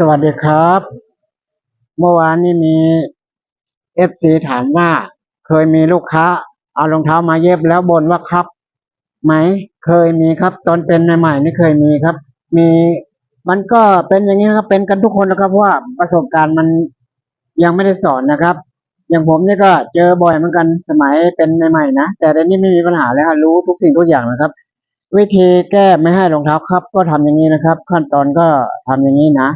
สวัสดีครับ เมื่อวานนี้มีเอฟซีถามว่า เคยมีลูกค้า เอารองเท้ามาเย็บแล้วบ่นว่าครับ ไหม เคยมีครับ ตอนเป็นใหม่ๆนี่เคยมีครับ มีมันก็เป็นอย่างนี้นะครับเป็นกันทุกคนนะครับว่าประสบการณ์มันยังไม่ได้สอนนะครับ อย่างผมนี่ก็เจอบ่อยเหมือนกันสมัยเป็นใหม่ๆนะแต่เดี๋ยวนี้ไม่มีปัญหาแล้วรู้ทุกสิ่งทุกอย่างนะครับ วิธีแก้ไม่ให้รองเท้าครับ ก็ทำอย่างนี้นะครับ ขั้นตอนก็ทำอย่างนี้นะ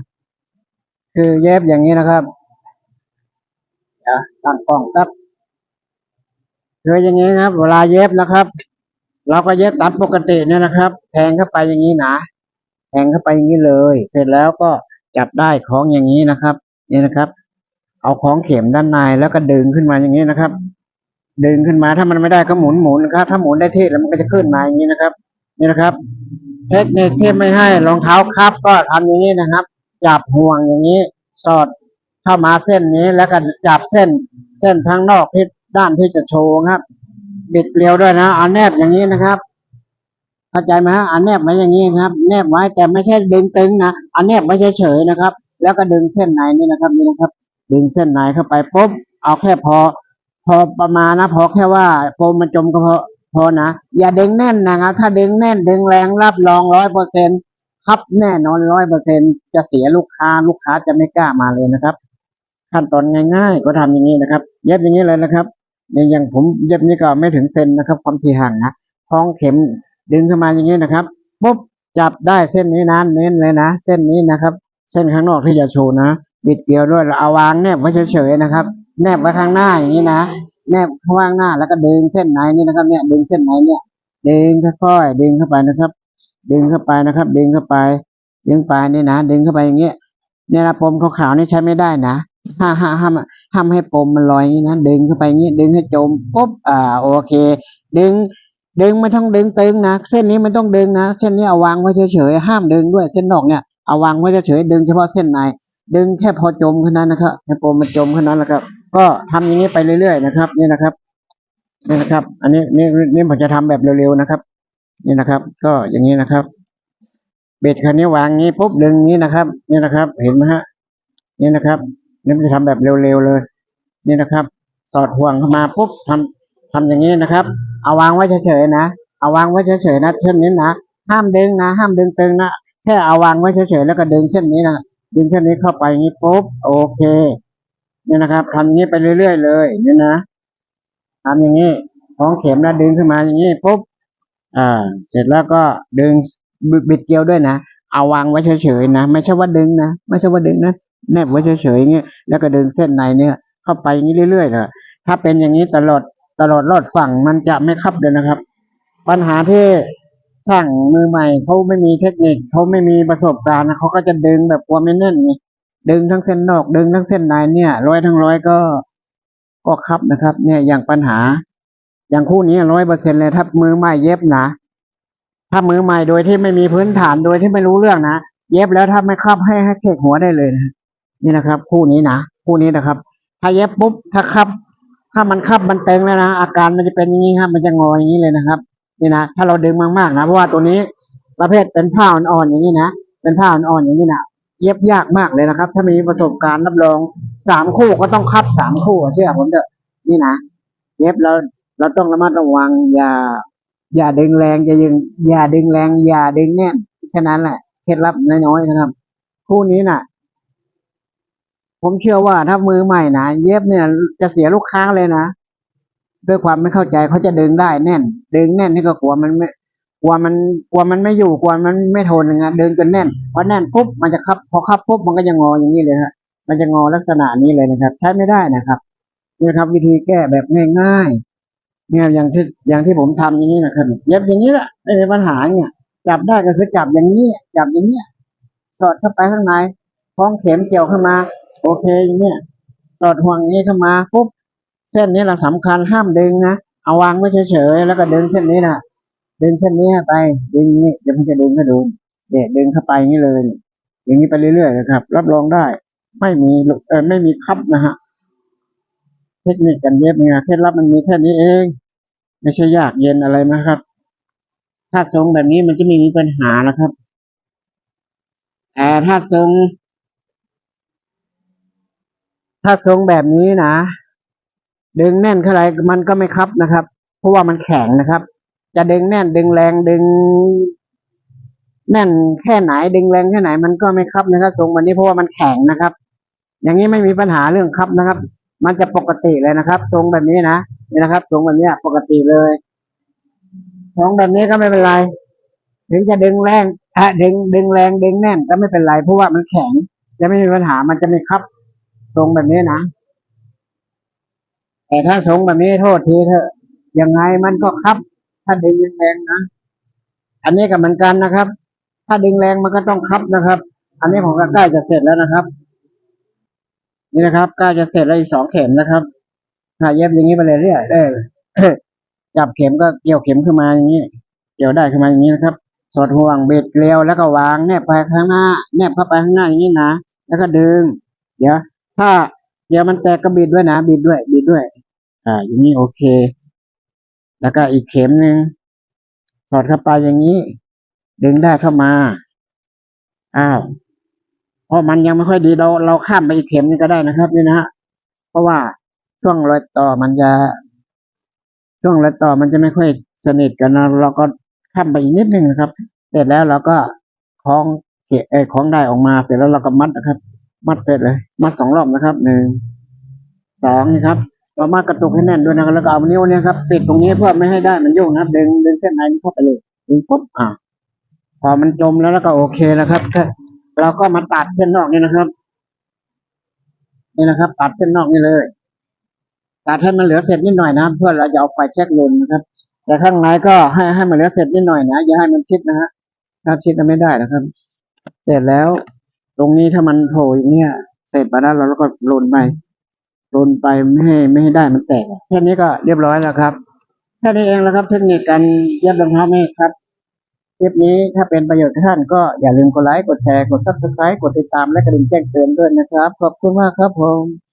คือเย็บอย่างนี้นะครับเดี๋ยวตั้งกล้องครับคืออย่างนี้ครับ เวลาเย็บนะครับ เราก็เย็บตามปกติเนี่ยนะครับ แทงเข้าไปอย่างนี้นะแทงเข้าไปอย่างนี้เลย เสร็จแล้วก็จับได้ของอย่างนี้นะครับนี่นะครับ เอาของเข็มด้านในแล้วก็ดึงขึ้นมาอย่างนี้นะครับ ดึงขึ้นมาถ้ามันไม่ได้ก็หมุนหมุนนะครับ ถ้าหมุนได้ที่แล้วมันก็จะขึ้นมาอย่างนี้นะครับ นี่นะครับ เทคนิคที่ไม่ให้รองเท้าคับก็ทำอย่างนี้นะครับ จับห่วงอย่างนี้ สอดเข้ามาเส้นนี้แล้วก็จับเส้น เส้นทางนอกที่ด้านที่จะโชว์ครับ บิดเกลียวด้วยนะเอาแนบอย่างนี้นะครับเข้าใจไหมฮะเอาแนบไว้อย่างนี้ครับ แนบไว้แต่ไม่ใช่ดึงตึงนะเอาแนบไว้เฉยๆนะครับ แล้วก็ดึงเส้นในนี่นะครับนี่นะครับ ดึงเส้นในเข้าไปปุ๊บเอาแค่พอ พอประมาณนะพอแค่ว่าโฟมมันจมก็พอพอนะอย่าดึงแน่นนะครับ ถ้าดึงแน่นดึงแรงรับรองร้อยเปอร์เซ็น ครับแน่นอนร้อยเปอร์เซ็นจะเสียลูกค้าลูกค้าจะไม่กล้ามาเลยนะครับ ขั้นตอนง่าย ๆ ก็ทำอย่างนี้นะครับ เย็บอย่างนี้เลยนะครับเนี่ยอย่างผมเย็บนี่ก็ไม่ถึงเซนนะครับ ความถี่ห่างนะคล้องเข็มดึงเข้ามาอย่างนี้นะครับปุ๊บจับได้เส้นนี้นะเน้นเลยนะ เส้นนี้นะครับ เส้นข้างนอกที่จะโชว์นะบิดเกลียวด้วยเอาวางแนบไว้เฉยๆนะครับ แนบไว้ข้างหน้าอย่างนี้นะแนบข้างหน้าแล้วก็ดึงเส้นไหนนี่นะครับ เนี่ยดึงเส้นไหนเนี่ยดึงค่อยๆดึงเข้าไปนะครับ ดึงเข้าไปนะครับ ดึงเข้าไป ดึงไปนี่นะ ดึงเข้าไปอย่างเงี้ยเนี่ยนะปมขาวๆนี่ใช้ไม่ได้นะห้าห้าห้ามห้ามให้ปมมันลอยอย่างนี้นะดึงเข้าไปอย่างเงี้ยดึงให้จมปุ๊บอ่าโอเค ดึง ดึงไม่ต้องดึงตึงนะเส้นนี้ไม่ต้องดึงนะเส้นนี้เอาวางไว้เฉยๆห้ามดึงด้วยเส้นนอกเนี่ยเอาวางไว้เฉยๆดึงเฉพาะเส้นในดึงแค่พอจมแค่นั้นนะครับให้ปมมันจมแค่นั้นแหละครับ ก็ทำอย่างนี้ไปเรื่อยๆนะครับ นี่นะครับนี่นะครับ อันนี้นี่นี่ผมจะทำแบบเร็วๆนะครับ นี่นะครับ ก็อย่างนี้นะครับ เบ็ดคันนี้วางงี้ปุ๊บดึงงี้นะครับ นี่นะครับ เห็นไหมฮะ นี่นะครับนี่จะทำแบบเร็วๆเลย นี่นะครับ สอดห่วงเข้ามาปุ๊บทำทำอย่างนี้นะครับ เอาวางไว้เฉยๆนะเอาวางไว้เฉยๆนะเส้นนี้นะห้ามดึงนะ ห้ามดึงตึงนะแค่เอาวางไว้เฉยๆแล้วก็ดึงเส้นนี้นะดึงเส้นนี้เข้าไปอย่างนี้ปุ๊บโอเคนี่นะครับทำอย่างนี้ไปเรื่อยๆเลยนี่นะทำอย่างนี้ของเข็มแล้วดึงขึ้นมาอย่างนี้ปุ๊บ อ่าเสร็จแล้วก็ดึงบิบิดเกลียวด้วยนะ เอาวางไว้เฉยๆนะ ไม่ใช่ว่าดึงนะ ไม่ใช่ว่าดึงนะ แนบไว้เฉยๆอย่างเงี้ย แล้วก็ดึงเส้นในเนี่ยเข้าไปอย่างนี้เรื่อยๆเลยถ้าเป็นอย่างนี้ตลอดตลอดรอดฝั่งมันจะไม่คับเลยนะครับ ปัญหาที่ช่างมือใหม่เขาไม่มีเทคนิคเขาไม่มีประสบการณ์นะเขาก็จะดึงแบบกลัวไม่แน่นไงดึงทั้งเส้นนอกดึงทั้งเส้นในเนี่ย ร้อยทั้งร้อยก็ก็คับนะครับ เนี่ยอย่างปัญหา อย่างคู่นี้ร้อยเปอร์เซ็นเลยถ้ามือใหม่เย็บนะถ้ามือใหม่โดยที่ไม่มีพื้นฐานโดยที่ไม่รู้เรื่องนะเย็บแล้วถ้าไม่คับให้ให้เขกหัวได้เลยนะนี่นะครับ คู่นี้นะคู่นี้นะครับ ถ้าเย็บปุ๊บถ้าคับ ถ้ามันคับมันเต็งแล้วนะอาการมันจะเป็นอย่างนี้ครับ มันจะงออย่างนี้เลยนะครับนี่นะถ้าเราดึงมากๆนะเพราะว่าตัวนี้ประเภทเป็นผ้าอ่อนๆอย่างนี้นะเป็นผ้าอ่อนๆอย่างนี้นะเย็บยากมากเลยนะครับ ถ้ามีประสบการณ์รับรองสามคู่ก็ต้องคับสามคู่เชื่อผมเถอะนี่นะเย็บแล้ว เราต้องระมัดระวังอย่า อย่าดึงแรงอย่าดึงอย่าดึงแรง อย่าดึงแน่นแค่นั้นแหละเคล็ดลับน้อยๆนะครับ คู่นี้น่ะ ผมเชื่อว่าถ้ามือใหม่นะเย็บเนี่ย จะเสียลูกค้าเลยนะด้วยความไม่เข้าใจเขาจะดึงได้แน่น ดึงแน่นนี่ก็กลัวมันไม่กลัวมันกลัวมันไม่อยู่กลัวมันไม่ทนนะดึงจนแน่นพอแน่นปุ๊บมันจะคับ พอคับปุ๊บมันก็จะงออย่างนี้เลยฮะมันจะงอลักษณะนี้เลยนะครับ ใช้ไม่ได้นะครับนี่ครับ วิธีแก้แบบง่าย เนี่ยอย่างที่อย่างที่ผมทำอย่างนี้นะครับเย็บอย่างนี้แหละไม่มีปัญหาเนี่ย จับได้ก็คือจับอย่างนี้ จับอย่างเนี้ยสอดเข้าไปข้างในคล้องเข็มเกี่ยวเข้ามา โอเคอย่างเนี้ยสอดห่วงนี้เข้ามาปุ๊บเส้นนี้เราสำคัญห้ามดึงนะเอาวางไว้เฉยๆแล้วก็ดึงเส้นนี้นะดึงเส้นนี้ไปดึงนี้เดี๋ยวมันจะดึงให้ดูเด็ดดึงเข้าไปอย่างนี้เลย อย่างนี้ไปเรื่อยๆนะครับ รับรองได้ ไม่มีเออไม่มีคับนะฮะเทคนิคการเย็บเนี่ยเคล็ดลับมันมีแค่นี้เอง ไม่ใช่ยากเย็นอะไรนะครับ ถ้าทรงแบบนี้มันจะไม่มีปัญหานะครับแต่ถ้าทรง ถ้าทรงแบบนี้นะดึงแน่นเท่าไหร่มันก็ไม่คับนะครับ เพราะว่ามันแข็งนะครับ จะดึงแน่นดึงแรงดึง แน่นแค่ไหนดึงแรงแค่ไหนมันก็ไม่คับนะครับทรงแบบนี้เพราะว่ามันแข็งนะครับ อย่างนี้ไม่มีปัญหาเรื่องคับนะครับ มันจะปกติเลยนะครับ ทรงแบบนี้นะนี่นะครับ ทรงแบบนี้ปกติเลยทรงแบบนี้ก็ไม่เป็นไร ถึงจะดึงแรงอะดึงดึงแรงดึงแน่นก็ไม่เป็นไรเพราะว่ามันแข็ง จะไม่มีปัญหามันจะไม่ครับ ทรงแบบนี้นะแต่ถ้าทรงแบบนี้โทษทีเถอะยังไงมันก็ครับ ถ้าดึงแรงนะอันนี้ก็เหมือนกันนะครับ ถ้าดึงแรงมันก็ต้องครับนะครับ อันนี้ผมก็ใกล้จะเสร็จแล้วนะครับ นี่นะครับใกล้จะเสร็จแล้วอีกสองเข็มนะครับถ้าเย็บอย่างนี้ไปเลยเรื่อยเออจับเข็มก็เกี่ยวเข็มขึ้นมาอย่างนี้เกี่ยวได้ขึ้นมาอย่างนี้นะครับ สอดห่วงเบ็ดเกลียวแล้วก็วางแนบไปข้างหน้า แนบเข้าไปข้างหน้าอย่างนี้นะแล้วก็ดึง เดี๋ยว ถ้าเดี๋ยวมันแตกก็บิดด้วยนะบิดด้วยบิดด้วย อ่า อย่างนี้โอเค แล้วก็อีกเข็มหนึ่งสอดเข้าไปอย่างนี้ ดึงได้เข้ามาอ้าว พราะมันยังไม่ค่อยดีเราเราข้ามไปอีกเข็มนึงก็ได้นะครับนี่นะฮะเพราะว่าช่วงรอยต่อมันจะ ช่วงรอยต่อมันจะไม่ค่อยสนิทกันนะเราก็ข้ามไปอีกนิดนึงนะครับ เสร็จแล้วเราก็คล้องเขียเออคล้องได้ออกมาเสร็จแล้วเราก็มัดนะครับ มัดเสร็จเลย มัดสองรอบนะครับหนึ่งสองนี่ครับเรามากระตุกให้แน่นด้วยนะครับแล้วก็เอานิ้วเนี่ยครับปิดตรงนี้เพื่อไม่ให้ได้มันโยกนะครับ ดึงดึงเส้นในนี้เข้าไปเลยดึงปุ๊บอ่าพอมันจมแล้วแล้วก็โอเคนะครับแค่ เราก็มาตัดเส้นนอกนี่นะครับ นี่นะครับ ตัดเส้นนอกนี่เลย ตัดให้มันเหลือเศษนิดหน่อยนะเพื่อเราจะเอาไฟแช็กลนนะครับ แต่ข้างในก็ให้ให้มันเหลือเศษนิดหน่อยนะอย่าให้มันชิดนะฮะถ้าชิดมันไม่ได้นะครับ เสร็จแล้ว ตรงนี้ถ้ามันโผล่อย่างเงี้ยเสร็จไปแล้วเราก็ลนไปลนไปไม่ให้ไม่ให้ได้มันแตกแค่นี้ก็เรียบร้อยแล้วครับแค่นี้เองแล้วครับ เทคนิคการเย็บรองเท้าแม่ครับ คลิปนี้ถ้าเป็นประโยชน์กับท่านก็อย่าลืมกดไลค์ กดแชร์ กดซับสไครต์กดติดตามและกระดิ่งแจ้งเตือนด้วยนะครับ ขอบคุณมากครับผม